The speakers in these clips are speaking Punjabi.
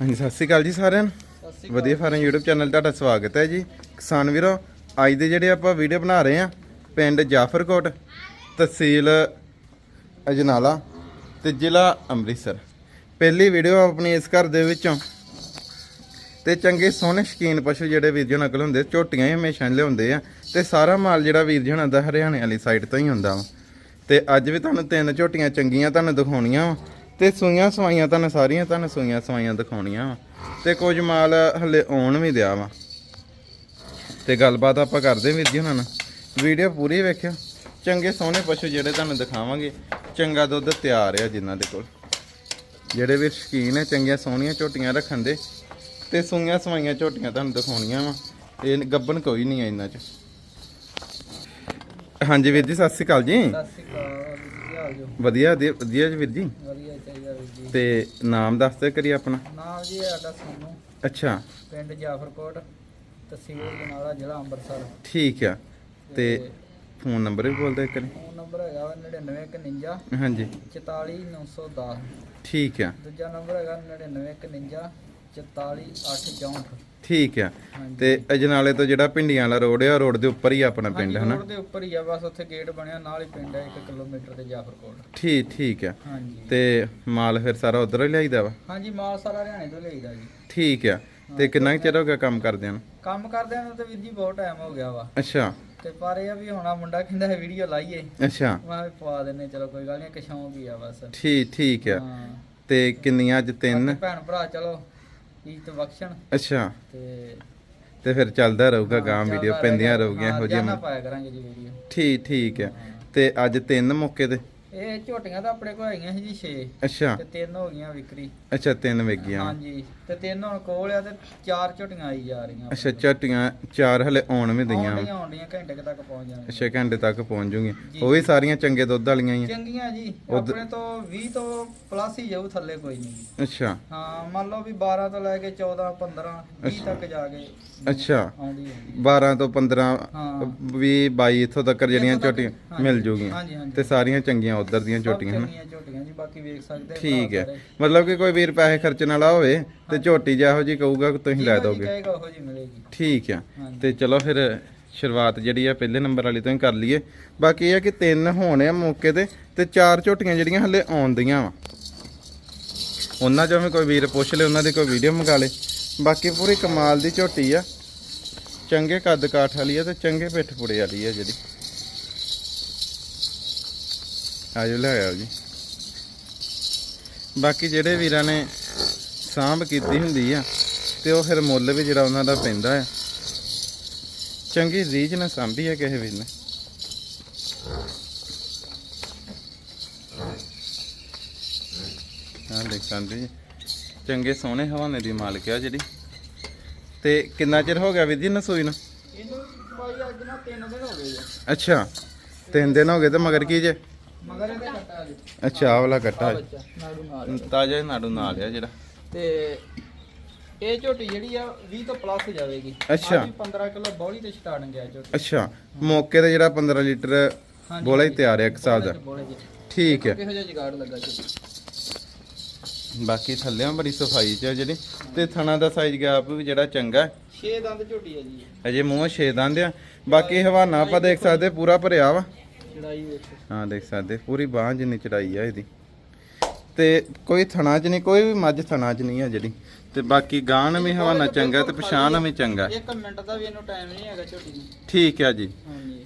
ਹਾਂਜੀ ਸਤਿ ਸ਼੍ਰੀ ਅਕਾਲ ਜੀ ਸਾਰਿਆਂ ਨੂੰ। ਵਧੀਆ ਫਾਰਮ YouTube ਚੈਨਲ ਤੁਹਾਡਾ ਸਵਾਗਤ ਹੈ ਜੀ। ਕਿਸਾਨ ਵੀਰੋ ਅੱਜ ਦੇ ਜਿਹੜੇ ਆਪਾਂ ਵੀਡੀਓ ਬਣਾ ਰਹੇ ਆ ਪਿੰਡ ਜਾਫਰਕੋਟ ਤਹਿਸੀਲ ਅਜਨਾਲਾ ਤੇ ਜ਼ਿਲ੍ਹਾ ਅੰਮ੍ਰਿਤਸਰ। ਪਹਿਲੀ ਵੀਡੀਓ ਆਪਣੀ ਇਸ ਘਰ ਦੇ ਵਿੱਚੋਂ। ਤੇ ਚੰਗੇ ਸੋਹਣੇ ਸ਼ਕੀਨ ਪਸ਼ੂ ਜਿਹੜੇ ਵੀਰ ਜਨਾਂ ਕੋਲ ਹੁੰਦੇ ਝੋਟੀਆਂ ਹੀ ਹਮੇਸ਼ਾ ਲਿਆਉਂਦੇ ਆ ਤੇ ਸਾਰਾ ਮਾਲ ਜਿਹੜਾ ਵੀਰ ਜਨਾਂ ਦਾ ਹਰਿਆਣੇ ਵਾਲੀ ਸਾਈਡ ਤੋਂ ਹੀ ਹੁੰਦਾ ਵਾ। ਤੇ ਅੱਜ ਵੀ ਤੁਹਾਨੂੰ ਤਿੰਨ ਝੋਟੀਆਂ ਚੰਗੀਆਂ ਤੁਹਾਨੂੰ ਦਿਖਾਉਣੀਆਂ ਵਾ। ਤੇ ਸੂਈਆਂ ਸਵਾਈਆਂ ਤੁਹਾਨੂੰ ਸਾਰੀਆਂ ਤੁਹਾਨੂੰ ਸੂਈਆਂ ਸਵਾਈਆਂ ਦਿਖਾਉਣੀਆਂ ਵਾ। ਤੇ ਕੁਝ ਮਾਲ ਹਲੇ ਆਉਣ ਵੀ ਦਿਆ ਵਾ। ਤੇ ਗੱਲਬਾਤ ਆਪਾਂ ਕਰਦੇ ਵੀਰ ਜੀ ਉਹਨਾਂ ਨਾਲ। ਵੀਡੀਓ ਪੂਰੀ ਵੇਖਿਓ। ਚੰਗੇ ਸੋਹਣੇ ਪਸ਼ੂ ਜਿਹੜੇ ਤੁਹਾਨੂੰ ਦਿਖਾਵਾਂਗੇ, ਚੰਗਾ ਦੁੱਧ ਤਿਆਰ ਆ ਜਿਨ੍ਹਾਂ ਦੇ ਕੋਲ। ਜਿਹੜੇ ਵੀ ਸ਼ਕੀਨ ਹੈ ਚੰਗੀਆਂ ਸੋਹਣੀਆਂ ਝੋਟੀਆਂ ਰੱਖਣ ਦੇ, ਤੇ ਸੂਈਆਂ ਸਵਾਈਆਂ ਝੋਟੀਆਂ ਤੁਹਾਨੂੰ ਦਿਖਾਉਣੀਆਂ ਵਾ। ਇਹ ਗੱਬਨ ਕੋਈ ਨਹੀਂ ਹੈ ਇਹਨਾਂ 'ਚ। ਹਾਂਜੀ ਵੀਰ ਜੀ, ਸਤਿ ਸ਼੍ਰੀ ਅਕਾਲ ਜੀ। ਸਤਿ ਸ਼੍ਰੀ ਅਕਾਲ। ਵਧੀਆ ਵਧੀਆ ਵਧੀਆ ਜੀ ਵੀਰ ਜੀ। ਵਧੀਆ ਚਾਹੀਦਾ ਵੀਰ ਜੀ। ਤੇ ਨਾਮ ਦੱਸ ਦਿਓ ਕਰੀ ਆਪਣਾ। ਨਾਮ ਜੀ ਸਾਡਾ ਸੋਨੂ। ਅੱਛਾ। ਪਿੰਡ ਜਾਫਰਕੋਟ ਤਹਿਸੀਲ ਜਨਾਲਾ ਜ਼ਿਲ੍ਹਾ ਅੰਮ੍ਰਿਤਸਰ। ਠੀਕ ਆ। ਤੇ ਫੋਨ ਨੰਬਰ ਵੀ ਬੋਲ ਦਿਓ ਕਰੀ ਫੋਨ ਨੰਬਰ ਹੈਗਾ ਵਾ 9951 ਹਾਂਜੀ। 44910 ਠੀਕ ਆ। ਦੂਜਾ ਨੰਬਰ ਹੈਗਾ 9951 44864 ਠੀਕ ਆ। ਤੇ ਅਜਨਾਲੇ ਤੋਂ ਜਿਹੜਾ ਪਿੰਡੀਆਂ ਵਾਲਾ ਰੋਡ ਆ ਰੋਡ ਦੇ ਉੱਪਰ ਹੀ ਆਪਣਾ ਪਿੰਡ ਹਾਂਜੀ, ਹਨਾ? ਰੋਡ ਦੇ ਉੱਪਰ ਹੀ ਆ ਬਸ ਉੱਥੇ ਗੇਟ ਬਣਿਆ ਨਾਲ ਹੀ ਪਿੰਡ ਹੈ 1 ਕਿਲੋਮੀਟਰ ਤੇ ਜਾਫਰਕੋਟ ਠੀਕ ਠੀਕ ਆ। ਤੇ ਮਾਲ ਫਿਰ ਸਾਰਾ ਉਧਰੋਂ ਹੀ ਲਿਆਈਦਾ ਵਾ? ਹਾਂਜੀ ਮਾਲ ਸਾਰਾ ਹਰਿਆਣੇ ਤੋਂ ਲਈਦਾ ਜੀ। ਠੀਕ ਆ। ਤੇ ਕਿੰਨਾ ਚਿਰ ਹੋ ਗਿਆ ਕੰਮ ਕਰਦਿਆਂ ਨੂੰ? ਕੰਮ ਕਰਦਿਆਂ ਨੂੰ ਤੇ ਵੀਰ ਜੀ ਬਹੁਤ ਟਾਈਮ ਹੋ ਗਿਆ ਵਾ। ਅੱਛਾ। ਤੇ ਪਰ ਇਹ ਵੀ ਹੁਣ ਮੁੰਡਾ ਕਹਿੰਦਾ ਹੈ ਵੀਡੀਓ ਲਾਈਏ। ਅੱਛਾ। ਮੈਂ ਪਵਾ ਦਿੰਨੇ ਚਲੋ ਕੋਈ ਗੱਲ ਨਹੀਂ ਇੱਕ ਸ਼ੌਂਕ ਹੀ ਆ ਬਸ। ਠੀਕ ਠੀਕ ਆ। ਹਾਂ। ਤੇ ਕਿੰਨੀਆਂ ਅੱਜ ਤਿੰਨ? ਭੈਣ ਭਰਾ ਚਲੋ। ਇੱਜ਼ਤ ਬਖਸ਼ਣ। ਅੱਛਾ। ਤੇ ਤੇ ਫਿਰ ਚੱਲਦਾ ਰਹੂਗਾ ਗਾਂ ਵੀਡੀਓ ਪੈਂਦੀਆਂ ਰਹੇਗਾ। ਰਹੂਗੀਆਂ ਹਾਂ, ਇਹੋ ਜਿਹੀਆਂ ਪਾਇਆ ਕਰਾਂਗੇ ਜੀ ਵੀਡੀਓ ਠੀਕ ਠੀਕ ਆ ਤੇ ਅੱਜ ਤਿੰਨ ਮੌਕੇ ਤੇ? ਇਹ ਝੋਟੀਆਂ ਤਾਂ ਆਪਣੇ ਕੋਲ ਹੈਗੀਆਂ ਸੀ ਜੀ 6 ਅੱਛਾ। ਤੇ ਤਿੰਨ ਹੋ ਗਈਆਂ ਵਿਕਰੀ। ਅੱਛਾ ਤਿੰਨ ਵੇਗੀਆਂ। ਹਾਂਜੀ ਤੇ ਤਿੰਨ ਹੁਣ ਕੋਲ ਆ ਤੇ ਚਾਰ ਝੋਟੀਆਂ ਆਈ ਜਾ ਰਹੀਆਂ। ਅੱਛਾ ਝਟੀਆਂ ਚਾਰ ਹਲੇ ਆਉਣ ਵੀ ਦਈਆਂ। ਆਉਂਦੀਆਂ ਆਉਂਦੀਆਂ ਘੰਟੇ ਕੁ ਤੱਕ ਪਹੁੰਚ ਜਾਣਗੀਆਂ। ਅੱਛਾ ਘੰਟੇ ਤੱਕ ਪਹੁੰਚ ਜੂਗੀਆਂ। ਉਹ ਵੀ ਸਾਰੀਆਂ ਚੰਗੇ ਦੁੱਧ ਵਾਲੀਆਂ ਹੀ ਆ। ਚੰਗੀਆਂ ਜੀ ਆਪਣੇ ਤੋਂ 20 ਤੋਂ ਪਲੱਸ ਹੀ ਜਾਊ ਥੱਲੇ ਕੋਈ ਨਹੀਂ। ਅੱਛਾ। ਹਾਂ ਮੰਨ ਲਓ ਵੀ 12 ਤੋਂ ਲੈ ਕੇ 14 15 20 ਤੱਕ ਜਾ ਕੇ ਅੱਛਾ। ਆਉਂਦੀ ਹੈ 12 ਤੋਂ 15 ਹਾਂ। 20 22 ਇੱਥੋਂ ਤੱਕ ਜਿਹੜੀਆਂ ਝੋਟੀਆਂ ਮਿਲ ਜੂਗੀਆਂ। ਤੇ ਸਾਰੀਆਂ ਚੰਗੀਆਂ ਉਧਰ ਦੀਆਂ ਝੋਟੀਆਂ ਹਨ? ਠੀਕ ਹੈ। ਮਤਲਬ ਕਿ ਕੋਈ ਵੀਰ ਪੈਸੇ ਖਰਚਣ ਵਾਲਾ ਹੋਵੇ ਤੇ ਝੋਟੀ ਜਿਹੋ ਜੀ ਕਹੂਗਾ ਕਿ ਤੁਸੀਂ ਲੈ ਦੋਗੇ। ਕਹੇਗਾ ਉਹੋ ਜੀ ਮਿਲੇਗੀ। ਠੀਕ ਆ। ਤੇ ਚਲੋ ਫਿਰ ਸ਼ੁਰੂਆਤ ਜਿਹੜੀ ਆ ਪਹਿਲੇ ਨੰਬਰ ਵਾਲੀ ਤੋਂ ਹੀ ਕਰ ਲਈਏ। ਬਾਕੀ ਇਹ ਆ ਕਿ ਤਿੰਨ ਹੋਣੇ ਆ ਮੌਕੇ ਤੇ ਤੇ ਚਾਰ ਝੋਟੀਆਂ ਜਿਹੜੀਆਂ ਹਲੇ ਆਉਂਦੀਆਂ ਵਾ। ਉਹਨਾਂ ਚੋਂ ਵੀ ਕੋਈ ਵੀਰ ਪੁੱਛ ਲੇ ਉਹਨਾਂ ਦੀ ਕੋਈ ਵੀਡੀਓ ਮੰਗਾ ਲੇ ਬਾਕੀ ਪੂਰੀ ਕਮਾਲ ਦੀ ਝੋਟੀ ਆ। ਚੰਗੇ ਕੱਦ ਕਾਠ ਵਾਲੀ ਆ ਤੇ ਚੰਗੇ ਪਿੱਠ ਪੁੜੇ ਵਾਲੀ ਆ ਜਿਹੜੀ। ਆਜੋ ਲੈ ਆਓ ਜੀ। ਬਾਕੀ ਜਿਹੜੇ ਵੀਰਾਂ ਨੇ ਸਾਂਭ ਕੀਤੀ ਹੁੰਦੀ ਆ ਤੇ ਉਹ ਫਿਰ ਮੁੱਲ ਵੀ ਜਿਹੜਾ ਉਹਨਾਂ ਦਾ ਪੈਂਦਾ ਆ। ਚੰਗੀ ਰੀਝ ਨਾਲ ਸਾਂਭੀ ਆ ਕਿਸੇ ਵੀਰ ਨੇ। ਹਾਂ ਦੇਖ ਸਕਦੇ ਜੀ ਚੰਗੇ ਸੋਹਣੇ ਹਵਾਨੇ ਦੀ ਮਾਲਕ ਆ ਜਿਹੜੀ। ਤੇ ਕਿੰਨਾ ਚਿਰ ਹੋ ਗਿਆ ਵੀਰ ਜੀ ਨਸੂਈ ਨੂੰ? ਇਹਨੂੰ ਭਾਈ ਅੱਜ ਨਾ 3 ਦਿਨ ਹੋ ਗਏ ਆ। ਅੱਛਾ ਤਿੰਨ ਦਿਨ ਹੋ ਗਏ ਤੇ ਮਗਰ ਕੀ ਜੇ? ਮਗਰ ਇਹਦੇ ਜੀ ਅੱਛਾ ਆਹ ਵਾਲਾ ਕੱਟਾ ਬੱਚਾ ਨਾੜੂ ਨਾਲ ਤਾਜ਼ਾ ਨਾੜੂ ਨਾਲ ਆ ਜਿਹੜਾ। ਤੇ ਇਹ ਝੋਟੀ ਜਿਹੜੀ ਆ 20 ਤੋਂ ਪਲੱਸ ਜਾਵੇਗੀ। ਅੱਛਾ। ਆਹ ਵੀ 15 ਕਿਲੋ ਬੋਲੀ ਤੇ ਸਟਾਰਟਿੰਗ ਹੈ ਝੋਟੀ। ਅੱਛਾ ਮੌਕੇ ਤੇ ਜਿਹੜਾ 15 ਲੀਟਰ ਹਾਂਜੀ, ਬੋਲਾ ਹੀ ਤਿਆਰ ਹੈ ਇੱਕ ਸਾਲ ਦਾ। ਬੋਲੇ ਜੀ ਠੀਕ ਹੈ। ਕਿਹੋ ਜਿਹਾ ਜਗਾੜ ਲੱਗਾ ਝੋਟੀ। ਬਾਕੀ ਥੱਲਿਆਂ ਬੜੀ ਸਫ਼ਾਈ ਚ ਆ ਜਿਹੜੀ ਤੇ ਥਣਾ ਦਾ ਸਾਈਜ਼ ਗੈਪ ਵੀ ਜਿਹੜਾ ਚੰਗਾ ਹੈ। 6 ਦੰਦ ਝੋਟੀ ਹੈ ਜੀ ਅਜੇ ਮੂੰਹ ਛੇ ਦੰਦ ਆ। ਬਾਕੀ ਹਵਾਨਾ ਆਪਾਂ ਦੇਖ ਸਕਦੇ ਪੂਰਾ ਭਰਿਆ ਵਾ। ਚੜਾਈ ਵੇਖੋ ਹਾਂ ਦੇਖ ਸਕਦੇ ਪੂਰੀ ਬਾਹ ਜਿੰਨੀ ਚੜਾਈ ਆ ਇਹਦੀ। ਤੇ ਕੋਈ ਥਣਾ ਚ ਨਹੀਂ ਕੋਈ ਵੀ ਮੱਝ ਥਣਾ ਚ ਨਹੀਂ ਆ ਜਿਹੜੀ। ਤੇ ਬਾਕੀ ਗਾਣ ਵੀ ਹਵਾਨਾ ਚੰਗਾ ਤੇ ਪਛਾਣ ਵੀ ਚੰਗਾ। ਇੱਕ ਮਿੰਟ ਦਾ ਵੀ ਇਹਨੂੰ ਟਾਈਮ ਨਹੀਂ ਹੈਗਾ ਨੂੰ ਠੀਕ ਆ ਜੀ। ਹਾਂਜੀ।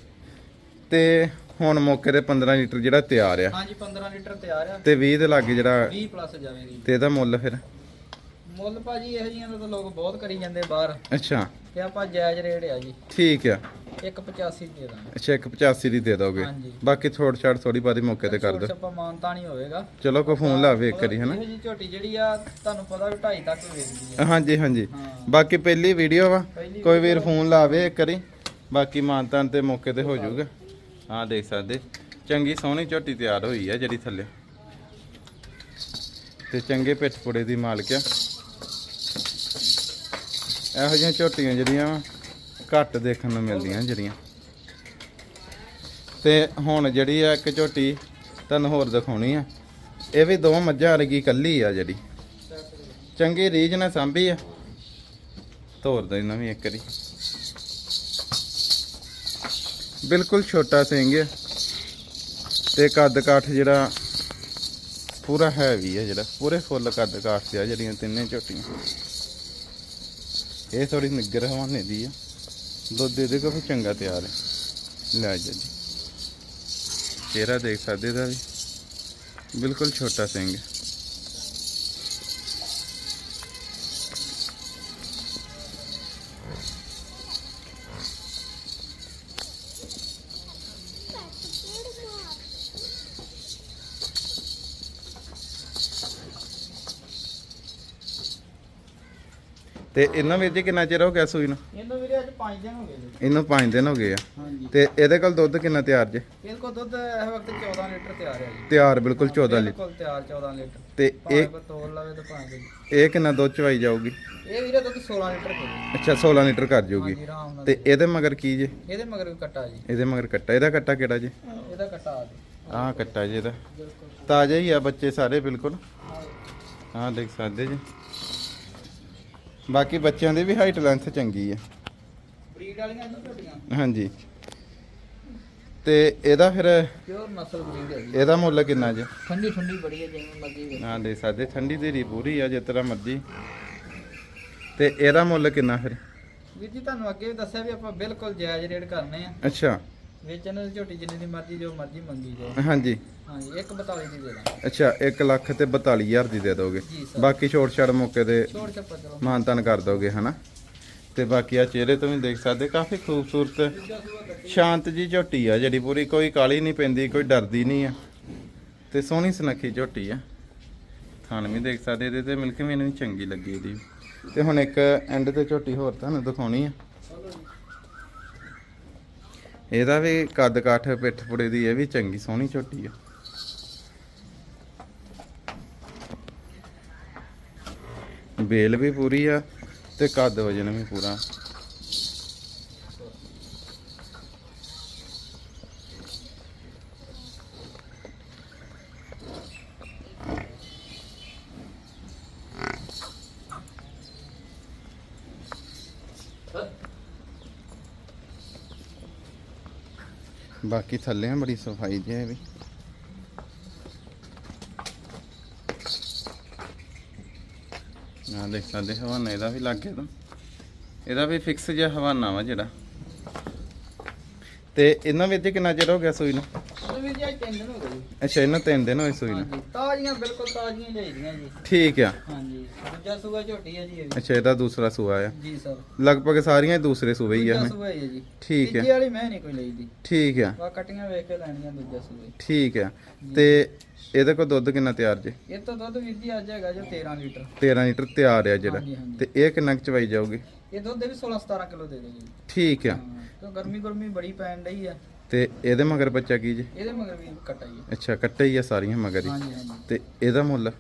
ਤੇ ਹੁਣ ਮੌਕੇ ਤੇ 15 ਲੀਟਰ ਜਿਹੜਾ ਤਿਆਰ ਆ। ਹਾਂਜੀ 15 ਲੀਟਰ ਤਿਆਰ ਆ। ਤੇ 20 ਦੇ ਲਾਗੇ ਜਿਹੜਾ 20 ਪਲੱਸ ਜਾਵੇਗੀ। ਤੇ ਇਹਦਾ ਮੁੱਲ ਫਿਰ? ਮੁੱਲ ਭਾਜੀ ਇਹੋ ਜਿਹੀਆਂ ਦਾ ਤਾਂ ਲੋਕ ਬਹੁਤ ਕਰੀ ਜਾਂਦੇ ਬਾਹਰ। ਅੱਛਾ। ਤੇ ਆਪਾਂ ਜਾਇਜ਼ ਰੇਟ ਆ ਜੀ। ਠੀਕ ਆ। 185 ਦੇ। ਦਾਂਗੇ ਅੱਛਾ 185 ਦੀ ਦੇ ਦੋਗੇ। ਹਾਂਜੀ। ਬਾਕੀ ਥੋੜ ਛਾੜ ਥੋੜੀ ਬਾਦੀ ਮੌਕੇ ਤੇ ਕਰ ਛੋਟ ਦਿਓ। ਛੱਪਾ ਮਾਨਤਾ ਨਹੀਂ ਹੋਵੇਗਾ। ਚਲੋ ਕੋ ਫੋਨ ਲਾਵੇ ਇੱਕ ਵਾਰੀ ਹਨਾ? ਇਹੋ ਜੀ ਝੋਟੀ ਜਿਹੜੀ ਆ ਤੁਹਾਨੂੰ ਪਤਾ ਵੀ 2.5 ਤੱਕ ਵੇਚਦੀ ਆ। ਹਾਂਜੀ ਹਾਂਜੀ। ਹਾਂ। ਬਾਕੀ ਪਹਿਲੀ ਵੀਡੀਓ ਵਾ। ਪਹਿਲੀ ਕੋਈ ਵੀਰ ਫੋਨ ਲਾਵੇ ਇੱਕ ਵਾਰੀ। ਬਾਕੀ ਮਾਨਤਾਨ ਤੇ ਮੌਕੇ ਤੇ ਹੋ ਜਾਊਗਾ। ਹਾਂ ਦੇਖ ਸਕਦੇ। ਚੰਗੀ ਸੋਹਣੀ ਝੋਟੀ ਤਿਆਰ ਹੋਈ ਆ ਜਿਹੜੀ ਥੱਲੇ। ਤੇ ਚੰਗੇ ਪਿੱਠ ਪੁੜੇ ਦੀ ਮਾਲਕ ਆ। ਇਹੋ ਜਿਹੀਆਂ ਝੋਟੀਆਂ ਜਿਹੜੀਆਂ ਵਾ, ਘੱਟ ਦੇਖਣ ਨੂੰ ਮਿਲਦੀਆਂ ਜਿਹੜੀਆਂ। ਤੇ ਹੁਣ ਜਿਹੜੀ ਆ ਇੱਕ ਝੋਟੀ ਤੁਹਾਨੂੰ ਹੋਰ ਦਿਖਾਉਣੀ ਆ। ਇਹ ਵੀ ਦੋ ਮੱਝਾਂ ਵਰਗੀ ਕੱਲੀ ਆ ਜਿਹੜੀ। ਚੰਗੀ ਰੀਝ ਨਾਲ ਸਾਂਭੀ ਆ। ਤੋਰ ਦੇ ਇਹਨਾਂ ਵੀ ਇੱਕ ਵਾਰੀ। ਬਿਲਕੁਲ ਛੋਟਾ ਸਿੰਘ ਹੈ ਤੇ ਕੱਦ ਕਾਠ ਜਿਹੜਾ ਪੂਰਾ ਹੈਵੀ ਹੈ ਜਿਹੜਾ। ਪੂਰੇ ਫੁੱਲ ਕੱਦ ਕਾਠ ਤੇ ਆ ਜਿਹੜੀਆਂ ਤਿੰਨੇ ਝੋਟੀਆਂ। ਇਹ ਥੋੜੀ ਨਿੱਗਰ ਹਵਾਨੇ ਦੀ ਆ। ਦੁੱਧ ਦੇ ਦੇ ਕੋ ਚੰਗਾ ਤਿਆਰ ਹੈ। ਲੈ ਜਾ ਜੀ। ਚਿਹਰਾ ਦੇਖ ਸਕਦੇ ਇਹਦਾ ਵੀ ਬਿਲਕੁਲ ਛੋਟਾ ਸਿੰਘ। ਹੈ ਤੇ ਇਹਨਾਂ ਵਿੱਚ ਕਿੰਨਾ ਚਿਰ ਹੋ ਗਿਆ ਸੂਈ ਨੂੰ? ਇਹਨੂੰ ਵੀਰੇ ਅੱਜ 5 ਦਿਨ ਹੋ ਗਏ ਜੀ। ਇਹਨੂੰ 5 ਦਿਨ ਹੋ ਗਏ ਆ। ਹਾਂਜੀ। ਤੇ ਇਹਦੇ ਕੋਲ ਦੁੱਧ ਕਿੰਨਾ ਤਿਆਰ ਜੇ? ਇਹਦੇ ਕੋਲ ਦੁੱਧ ਇਸ ਵਕਤ 14 ਲੀਟਰ ਤਿਆਰ ਹੈ ਜੀ। ਤਿਆਰ ਬਿਲਕੁਲ 14 ਲੀਟਰ ਬਿਲਕੁਲ ਤਿਆਰ 14 ਲੀਟਰ। ਤੇ ਇਹ ਤੋਲ ਲਵੇ ਤਾਂ ਭਾਵੇਂ ਇਹ ਕਿੰਨਾ ਦੁੱਧ ਚਵਾਈ ਜਾਊਗੀ? ਇਹ ਵੀਰੇ ਦੁੱਧ 16 ਲੀਟਰ ਕੋਲ ਅੱਛਾ 16 ਲੀਟਰ ਕਰ ਜਾਊਗੀ। ਤੇ ਇਹਦੇ ਮਗਰ ਕੀ ਜੇ? ਇਹਦੇ ਮਗਰ ਵੀ ਕੱਟਾ ਜੀ। ਇਹਦੇ ਮਗਰ ਕੱਟਾ। ਇਹਦਾ ਕੱਟਾ ਕਿਹੜਾ ਜੇ? ਇਹਦਾ ਕੱਟਾ ਆ ਆਹ ਕੱਟਾ ਜੇ ਇਹਦਾ। ਬਿਲਕੁਲ। ਤਾਜ਼ਾ ਹੀ ਆ ਬੱਚੇ ਸਾਰੇ ਬਿਲਕੁਲ। ਹਾਂ। ਦੇਖ ਸਕਦੇ ਜੀ? ਬਾਕੀ ਬੱਚਿਆਂ ਦੀ ਵੀ ਹਾਈਟ ਲੈਂਥ ਚੰਗੀ ਆ। ਬਰੀਡ ਵਾਲੀਆਂ ਨਹੀਂ ਝੋਟੀਆਂ ਹਾਂਜੀ। ਤੇ ਇਹਦਾ ਫਿਰ ਪਿਓਰ ਨਸਲ ਬਰੀਡ ਹੈ ਜੀ। ਇਹਦਾ ਮੁੱਲ ਕਿੰਨਾ ਜੇ? ਠੰਡੀ ਠੰਡੀ ਬੜੀ ਹੈ ਜਿਵੇਂ ਮਰਜ਼ੀ ਹਾਂ ਦੇਖ ਸਕਦੇ ਠੰਡੀ ਧੀਰੀ ਪੂਰੀ ਆ ਜਿਸ ਤਰ੍ਹਾਂ ਮਰਜ਼ੀ। ਤੇ ਇਹਦਾ ਮੁੱਲ ਕਿੰਨਾ ਫਿਰ? ਵੀਰ ਜੀ ਤੁਹਾਨੂੰ ਅੱਗੇ ਵੀ ਦੱਸਿਆ ਵੀ ਆਪਾਂ ਬਿਲਕੁਲ ਜਾਇਜ਼ ਰੇਟ ਕਰਨੇ ਆ। ਅੱਛਾ। ਵੇਚਣ ਦੀ ਝੋਟੀ ਜਿੰਨੀ ਦੀ ਮਰਜ਼ੀ ਜੋ ਮਰਜ਼ੀ ਮੰਗੀ ਜਾਓ ਹਾਂਜੀ। ਹਾਂਜੀ 142 ਦੀ ਦੇ ਦਾਂਗੇ। ਅੱਛਾ 1 ਲੱਖ ਤੇ 42000 ਦੀ ਦੇ ਦੋਗੇ। ਜੀ ਸਰ। ਬਾਕੀ ਛੋਟ ਛੜ ਮੌਕੇ ਤੇ ਛੋੜ ਛੱਪਾ ਚਲੋ ਮਾਨਤਨ ਕਰ ਦੋਗੇ ਹਨਾ? ਤੇ ਬਾਕੀ ਆ ਚਿਹਰੇ ਤੋਂ ਵੀ ਦੇਖ ਸਕਦੇ ਕਾਫੀ ਖੂਬਸੂਰਤ ਸ਼ਾਂਤ ਜੀ ਝੋਟੀ ਆ ਜਿਹੜੀ ਪੂਰੀ। ਕੋਈ ਕਾਲੀ ਨਹੀਂ ਪੈਂਦੀ ਕੋਈ ਡਰਦੀ ਨਹੀਂ ਆ। ਤੇ ਸੋਹਣੀ ਸੁਨੱਖੀ ਝੋਟੀ ਆ। ਥਾਣ ਵੀ ਦੇਖ ਸਕਦੇ ਇਹਦੇ ਤੇ ਮਿਲਕ ਮੈਨੂੰ ਚੰਗੀ ਲੱਗੀ ਇਹਦੀ। ਤੇ ਹੁਣ ਇੱਕ ਐਂਡ ਤੇ ਝੋਟੀ ਹੋਰ ਤੁਹਾਨੂੰ ਦਿਖਾਉਣੀ ਆ। ਇਹਦਾ ਵੀ ਕੱਦ ਕਾਠ, ਪਿੱਠ ਪੁੜੇ ਦੀ ਇਹ ਵੀ ਚੰਗੀ ਸੋਹਣੀ ਝੋਟੀ ਆ। ਬੇਲ ਵੀ ਪੂਰੀ ਆ ਤੇ ਕੱਦ ਵਜਨ ਵੀ ਪੂਰਾ। ਬਾਕੀ ਥੱਲੇ ਆ ਬੜੀ ਸਫ਼ਾਈ ਜੀ ਹੈ ਵੀ। ਆ ਦੇਖ ਸਕਦੇ ਹਵਾਨਾ ਇਹਦਾ ਵੀ ਲੱਗ ਗਿਆ ਤਾਂ। ਇਹਦਾ ਵੀ ਫਿਕਸ ਜਿਹਾ ਹਵਾਨਾ ਵਾ ਜਿਹੜਾ। ਤੇ ਇਹਨਾਂ ਵਿੱਚ ਕਿੰਨਾ ਚਿਰ ਹੋ ਗਿਆ ਸੂਈ ਨੂੰ? ਵੀਰ ਜੀ ਅੱਜ ਤਿੰਨ ਦਿਨ ਹੋ ਗਏ ਅੱਛਾ ਇਹਨਾਂ ਤਿੰਨ ਦਿਨ ਹੋਏ ਸੂਈ ਨੂੰ। ਤਾਜ਼ੀਆਂ ਬਿਲਕੁਲ ਤਾਜ਼ੀਆਂ ਚਾਹੀਦੀਆਂ ਜੀ। ਠੀਕ ਆ। ਹਾਂਜੀ। ਦੂਜਾ ਸੂਆ ਝੋਟੀ ਹੈ ਜੀ ਇਹ ਵੀ। ਅੱਛਾ ਇਹਦਾ ਦੂਸਰਾ ਸੂਆ ਆ। ਜੀ ਸਰ। ਲਗਭਗ ਸਾਰੀਆਂ ਹੀ ਦੂਸਰੇ ਸੂਏ ਹੀ ਆ ਦੂਜਾ ਨੇ ਸੂਆ ਹੀ ਹੈ ਜੀ। ਠੀਕ ਹੈ। ਤੀਜੇ ਵਾਲੀ ਮੈਂ ਨਹੀਂ ਕੋਈ ਲਈ ਦੀ ਠੀਕ ਆ। ਵਾ ਕਟੀਆਂ ਵੇਖ ਕੇ ਲੈਣੀਆਂ ਦੂਜਾ ਸੂਆ ਹੀ। ਠੀਕ ਆ। ਤੇ ਇਹਦੇ ਕੋਲ ਦੁੱਧ ਕਿੰਨਾ ਤਿਆਰ ਜੇ? ਇਹ ਤੋਂ ਦੁੱਧ ਵੀਰ ਜੀ ਅੱਜ ਹੈਗਾ ਜੋ 13 ਲੀਟਰ। 13 ਲੀਟਰ ਤਿਆਰ ਆ ਜਿਹੜਾ। ਹਾਂਜੀ ਹਾਂਜੀ। ਤੇ ਇਹ ਕਿੰਨਾ ਕੁ ਚਵਾਈ ਜਾਊਗੀ? ਇਹ ਦੁੱਧ ਵੀ 16 17 ਕਿਲੋ ਦੇ ਦੇ ਜੀ ਠੀਕ ਆ। ਹਾਂ ਕਿਉਂ ਗਰਮੀ ਗਰਮੀ ਬੜੀ ਪੈਣ ਡਈ ਆ। ਤੇ ਇਹਦੇ ਮਗਰ ਬੱਚਾ ਕੀ ਜੇ? ਇਹਦੇ ਮਗਰ ਵੀ ਕਟਾਈ ਅੱਛਾ ਕੱਟੇ ਹੀ ਆ ਸਾਰੀਆਂ ਮਗਰ ਹੀ। ਹਾਂਜੀ ਹਾਂਜੀ। ਤੇ ਇਹਦਾ ਮੁੱਲ?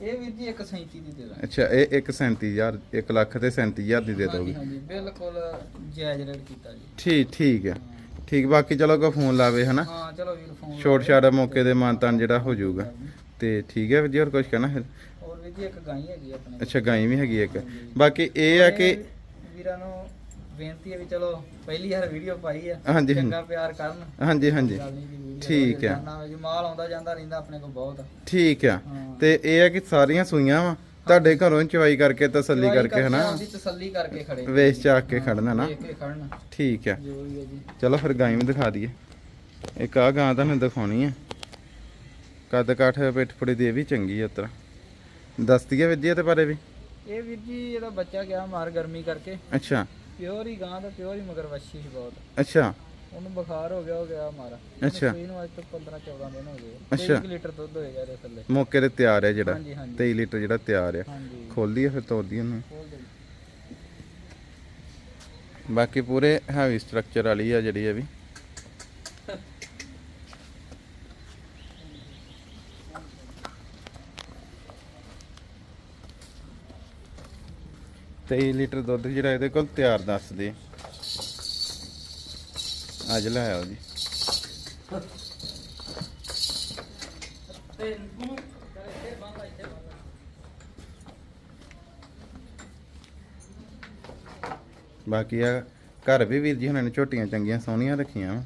ਇਹ ਵੀਰ ਜੀ 137 ਦੀ ਦੇ ਦਾਂਗੇ। ਅੱਛਾ ਇਹ 1.37000 1 ਲੱਖ ਤੇ 37000 ਦੀ ਦੇ ਦੋਗੇ। ਹਾਂਜੀ ਬਿਲਕੁਲ ਜਾਇਜ਼ ਰੇਟ ਕੀਤਾ ਜੀ। ਠੀਕ ਠੀਕ ਆ ਠੀਕ ਬਾਕੀ ਚਲੋ ਕੋ ਫੋਨ ਲਾਵੇ ਹਨਾ? ਹਾਂ ਚਲੋ ਵੀਰ ਫੋਨ ਛੋਟ ਛਾੜ ਮੌਕੇ ਦੇ ਮਾਨਤਾਨ ਜਿਹੜਾ ਹੋ ਜਾਊਗਾ। ਤੇ ਠੀਕ ਹੈ ਵੀਰ ਜੀ ਹੋਰ ਕੁਝ ਕਹਿਣਾ ਫਿਰ? ਹੋਰ ਵੀਰ ਜੀ ਇੱਕ ਗਾਈ ਹੈਗੀ ਆਪਣੇ। ਅੱਛਾ ਗਾਈ ਵੀ ਹੈਗੀ ਇੱਕ। ਬਾਕੀ ਇਹ ਆ ਕਿ ਵੀਰਾਂ ਨੂੰ ਬੇਨਤੀ ਹੈ ਵੀ ਚਲੋ ਪਹਿਲੀ ਵਾਰ ਵੀਡੀਓ ਪਾਈ ਆ। ਹਾਂਜੀ ਚੰਗਾ ਪਿਆਰ ਕਰਨ। ਹਾਂਜੀ ਹਾਂਜੀ। ਠੀਕ ਹੈ। ਜੀ ਮਾਲ ਆਉਂਦਾ ਜਾਂਦਾ ਰਹਿੰਦਾ ਆਪਣੇ ਕੋਲ ਬਹੁਤ। ਠੀਕ ਆ ਹਾਂ। ਤੇ ਇਹ ਆ ਕਿ ਸਾਰੀਆਂ ਸੂਈਆਂ ਵਾ ਤੁਹਾਡੇ ਘਰੋਂ ਚਵਾਈ ਕਰਕੇ ਤਸੱਲੀ ਕਰਕੇ ਹਨਾ? ਤਸੱਲੀ ਕਰਕੇ ਖੜੇ। ਵੇਚ ਚਾਕ ਕੇ ਖੜਨਾ ਨਾ। ਠੀਕ ਆ ਚਲੋ ਫਿਰ ਗਾਂ ਵੀ ਦਿਖਾ ਦਈਏ। ਇੱਕ ਆ ਗਾਂ ਤੁਹਾਨੂੰ ਦਿਖਾਉਣੀ ਆ ਕੱਦ ਕਾਠ ਪਿੱਠ ਪੁੜੇ ਦੀ ਇਹ ਵੀ ਚੰਗੀ ਆ ਉਤਰਾ ਦਸਤੀ ਆ ਤੇ ਬਾਰੇ ਵੀ। ਇਹ ਵੀਰ ਜੀ ਇਹਦਾ ਬੱਚਾ ਗਿਆ ਮਾਰ ਗਰਮੀ ਕਰਕੇ। ਅੱਛਾ। ਪਿਓਰ ਹੀ ਗਾਂ ਦਾ ਪਿਓਰ ਹੀ ਮਗਰ ਵੱਛੀ ਬਹੁਤ। ਅੱਛਾ। ਉਹਨੂੰ ਬੁਖਾਰ ਹੋ ਗਿਆ ਹੋ ਗਿਆ ਮਾਰਾ ਅੱਛਾ। ਇਹਨੂੰ ਅੱਜ ਤੋਂ 15 14 ਦਿਨ ਹੋ ਗਏ। ਅੱਛਾ। 1 ਲੀਟਰ ਦੁੱਧ ਹੋਏਗਾ ਇਹਦੇ ਥੱਲੇ। ਮੌਕੇ ਤੇ ਤਿਆਰ ਹੈ ਜਿਹੜਾ। ਹਾਂਜੀ ਹਾਂਜੀ। 23 ਲੀਟਰ ਜਿਹੜਾ ਤਿਆਰ ਹਾਂਜੀ। ਖੋਲਦੀ ਆ ਫਿਰ ਤੋੜਦੀ ਉਹਨੂੰ। ਬਾਕੀ ਪੂਰੇ ਹੈਵੀ ਸਟਰਕਚਰ ਵਾਲੀ ਆ ਜਿਹੜੀ ਇਹ ਵੀ। ਤੇਈ ਲੀਟਰ ਦੁੱਧ ਜਿਹੜਾ ਇਹਦੇ ਕੋਲ ਤਿਆਰ ਦੱਸਦੇ ਅੱਜ ਲਾਇਆ ਜੀ। ਬਾਕੀ ਆ ਘਰ ਵੀ ਵੀਰ ਜੀ ਉਹਨਾਂ ਨੇ ਝੋਟੀਆਂ ਚੰਗੀਆਂ ਸੋਹਣੀਆਂ ਰੱਖੀਆਂ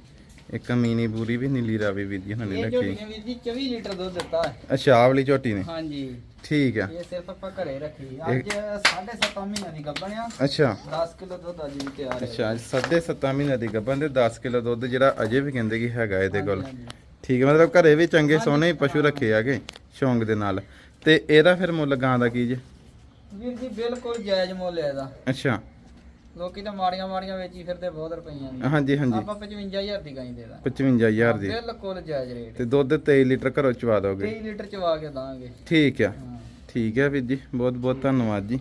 ਇੱਕ ਮੀਨੀ ਬੂਰੀ ਵੀ ਨੀਲੀ ਰਾਵੀ ਵੀਰ ਜੀ ਹੁਣਾਂ ਨੇ ਇਹ ਰੱਖੀ। ਵੀਰ ਜੀ 24 ਲੀਟਰ ਦੁੱਧ ਦਿੱਤਾ। ਅੱਛਾ ਆਹ ਵਾਲੀ ਝੋਟੀ ਨੇ? ਹਾਂਜੀ। ਠੀਕ ਆ। ਇਹ ਸਿਰਫ ਆਪਾਂ ਘਰੇ ਰੱਖੀ। ਅੱਜ 7.5 ਮਹੀਨਿਆਂ ਦੀ ਗੱਭਣਿਆ ਅੱਛਾ। 10 ਕਿਲੋ ਦੁੱਧ ਅੱਜ ਵੀ ਤਿਆਰ ਹੈ। ਅੱਛਾ ਸਾਢੇ ਸੱਤਾਂ ਮਹੀਨੇ ਦੀ ਗੱਭਣ ਦੇ 10 ਕਿਲੋ ਦੁੱਧ ਜਿਹੜਾ ਅਜੇ ਵੀ ਕਹਿੰਦੇ ਕਿ ਹੈਗਾ ਇਹਦੇ ਕੋਲ। ਠੀਕ ਹੈ ਮਤਲਬ ਘਰੇ ਵੀ ਚੰਗੇ ਸੋਹਣੇ ਪਸ਼ੂ ਰੱਖੇ ਆਗੇ ਸ਼ੌਂਕ ਦੇ ਨਾਲ। ਤੇ ਇਹਦਾ ਫਿਰ ਮੁੱਲ ਗਾਂ ਦਾ ਕੀ ਜੇ? ਵੀਰ ਜੀ ਬਿਲਕੁਲ ਜਾਇਜ਼ ਮੁੱਲ ਹੈ ਇਹਦਾ। ਅੱਛਾ। ਲੋਕੀ ਤਾਂ ਮਾੜੀਆਂ ਮਾੜੀਆਂ ਵੇਚੀ ਫਿਰਦੇ ਬਹੁਤ ਰੁਪਈਆਂ ਦੀ। ਹਾਂਜੀ ਹਾਂਜੀ। ਆਪਾਂ 55000 ਦੀ ਗਾਈ ਦੇ ਦਾਂ। 55000 ਦੀ ਬਿਲਕੁਲ ਜਾਇਜ਼ ਰੇਟ। ਤੇ ਦੁੱਧ 23 ਲੀਟਰ ਘਰੋਂ ਚਵਾ ਦੋਗੇ। 23 ਲੀਟਰ ਚਵਾ ਕੇ ਦਾਂਗੇ। ਠੀਕ ਆ। ਠੀਕ ਹੈ ਵੀਰ ਜੀ। ਬਹੁਤ ਬਹੁਤ ਧੰਨਵਾਦ ਜੀ।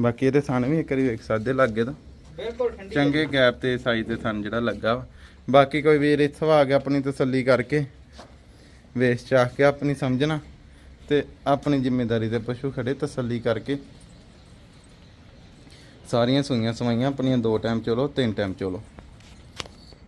ਬਾਕੀ ਇਹਦੇ ਥਣ ਵੀ ਇੱਕ ਵਾਰੀ ਵੇਖ ਸਕਦੇ ਲੱਗੇ ਤਾਂ। ਬਿਲਕੁਲ ਠੰਡੀ ਚੰਗੇ ਗੈਪ ਤੇ ਸਾਈਜ਼ ਤੇ ਥਣ ਜਿਹੜਾ ਲੱਗਾ ਵਾ। ਬਾਕੀ ਕੋਈ ਵੀਰ ਇੱਥੋਂ ਆ ਕੇ ਆਪਣੀ ਤਸੱਲੀ ਕਰਕੇ। ਵੇਚ ਚਾਹ ਕੇ ਆਪਣੀ ਸਮਝਣਾ। ਤੇ ਆਪਣੀ ਜ਼ਿੰਮੇਵਾਰੀ ਤੇ ਪਸ਼ੂ ਖੜੇ ਤਸੱਲੀ ਕਰਕੇ। ਸਾਰੀਆਂ ਸੂਈਆਂ ਸਵਾਈਆਂ ਆਪਣੀਆਂ ਦੋ ਟਾਈਮ ਚਲੋ ਤਿੰਨ ਟਾਈਮ ਚਲੋ।